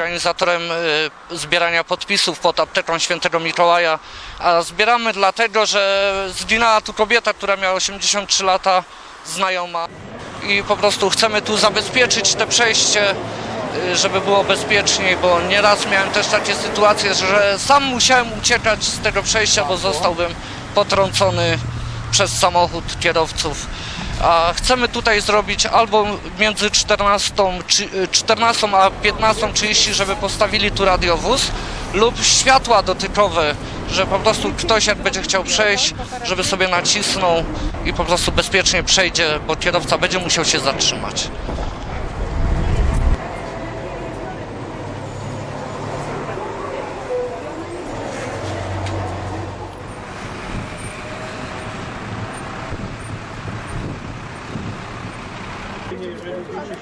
organizatorem y, zbierania podpisów pod apteką Świętego Mikołaja, a zbieramy dlatego, że zginęła tu kobieta, która miała 83 lata, znajoma i po prostu chcemy tu zabezpieczyć te przejście, y, żeby było bezpieczniej, bo nieraz miałem też takie sytuacje, że sam musiałem uciekać z tego przejścia, bo zostałbym potrącony przez samochód kierowców. A chcemy tutaj zrobić albo między 14, czy- y, 14 a 15.30, żeby postawili tu radiowóz, lub światła dotykowe, że po prostu ktoś jak będzie chciał przejść, żeby sobie nacisnął i po prostu bezpiecznie przejdzie, bo kierowca będzie musiał się zatrzymać. Super!